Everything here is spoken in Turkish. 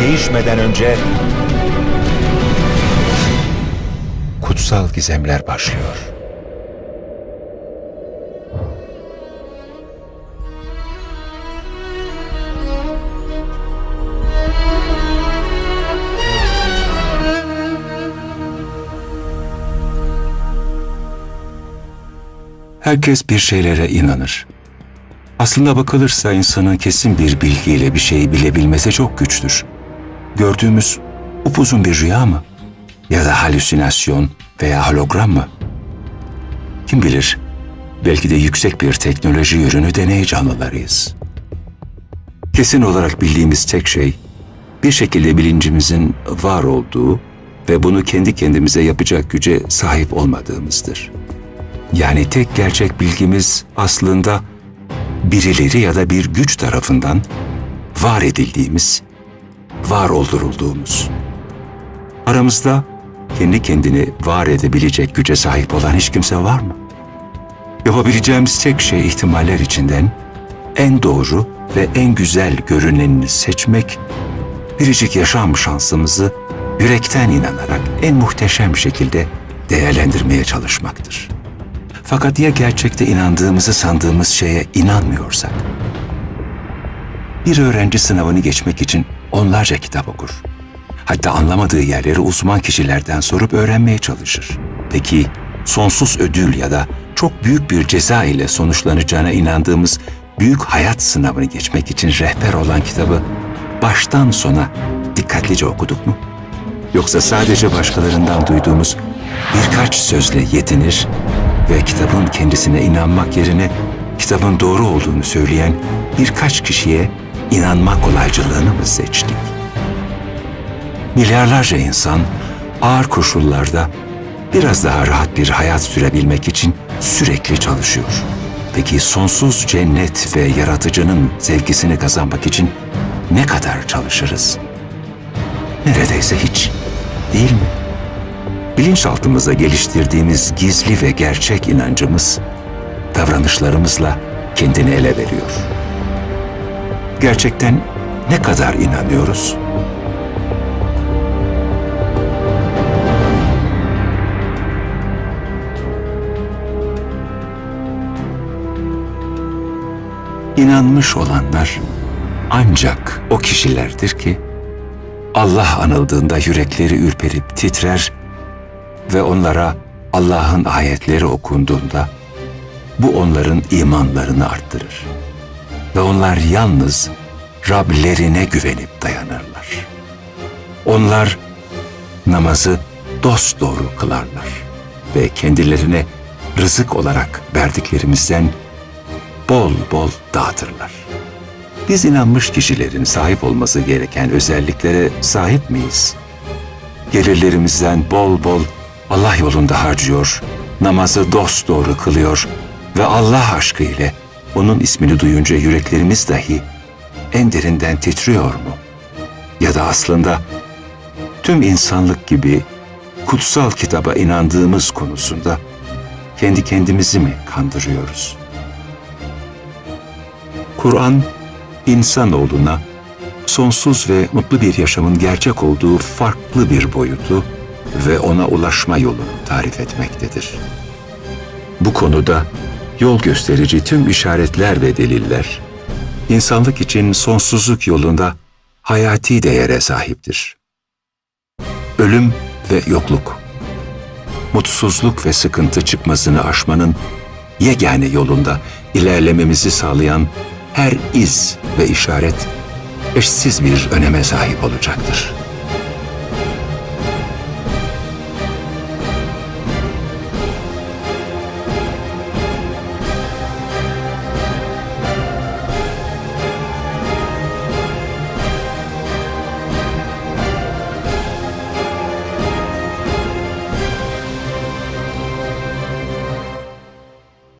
değişmeden önce kutsal gizemler başlıyor. Herkes bir şeylere inanır. Aslında bakılırsa insanın kesin bir bilgiyle bir şeyi bilebilmesi çok güçtür. Gördüğümüz upuzun bir rüya mı? Ya da halüsinasyon veya hologram mı? Kim bilir, belki de yüksek bir teknoloji ürünü deney canlılarıyız. Kesin olarak bildiğimiz tek şey, bir şekilde bilincimizin var olduğu ve bunu kendi kendimize yapacak güce sahip olmadığımızdır. Yani tek gerçek bilgimiz aslında birileri ya da bir güç tarafından var edildiğimiz, var oldurulduğumuz. Aramızda kendi kendini var edebilecek güce sahip olan hiç kimse var mı? Yapabileceğimiz tek şey ihtimaller içinden en doğru ve en güzel görünenini seçmek, biricik yaşam şansımızı yürekten inanarak en muhteşem şekilde değerlendirmeye çalışmaktır. Fakat ya gerçekte inandığımızı sandığımız şeye inanmıyorsak? Bir öğrenci sınavını geçmek için onlarca kitap okur. Hatta anlamadığı yerleri uzman kişilerden sorup öğrenmeye çalışır. Peki sonsuz ödül ya da çok büyük bir ceza ile sonuçlanacağına inandığımız büyük hayat sınavını geçmek için rehber olan kitabı baştan sona dikkatlice okuduk mu? Yoksa sadece başkalarından duyduğumuz birkaç sözle yetinir ve kitabın kendisine inanmak yerine kitabın doğru olduğunu söyleyen birkaç kişiye inanma kolaycılığını mı seçtik? Milyarlarca insan ağır koşullarda biraz daha rahat bir hayat sürebilmek için sürekli çalışıyor. Peki sonsuz cennet ve yaratıcının sevgisini kazanmak için ne kadar çalışırız? Neredeyse hiç, değil mi? bilinçaltımıza geliştirdiğimiz gizli ve gerçek inancımız davranışlarımızla kendini ele veriyor. Gerçekten ne kadar inanıyoruz? İnanmış olanlar ancak o kişilerdir ki Allah anıldığında yürekleri ürperip titrer ve onlara Allah'ın ayetleri okunduğunda bu onların imanlarını arttırır. Ve onlar yalnız Rablerine güvenip dayanırlar. Onlar namazı dosdoğru kılarlar ve kendilerine rızık olarak verdiklerimizden bol bol dağıtırlar. Biz inanmış kişilerin sahip olması gereken özelliklere sahip miyiz? Gelirlerimizden bol bol Allah yolunda harcıyor, namazı dosdoğru kılıyor ve Allah aşkı ile onun ismini duyunca yüreklerimiz dahi en derinden titriyor mu? Ya da aslında tüm insanlık gibi kutsal kitaba inandığımız konusunda kendi kendimizi mi kandırıyoruz? Kur'an insanoğluna sonsuz ve mutlu bir yaşamın gerçek olduğu farklı bir boyutu ve ona ulaşma yolunu tarif etmektedir. Bu konuda yol gösterici tüm işaretler ve deliller, insanlık için sonsuzluk yolunda hayati değere sahiptir. Ölüm ve yokluk, mutsuzluk ve sıkıntı çıkmasını aşmanın yegane yolunda ilerlememizi sağlayan her iz ve işaret eşsiz bir öneme sahip olacaktır.''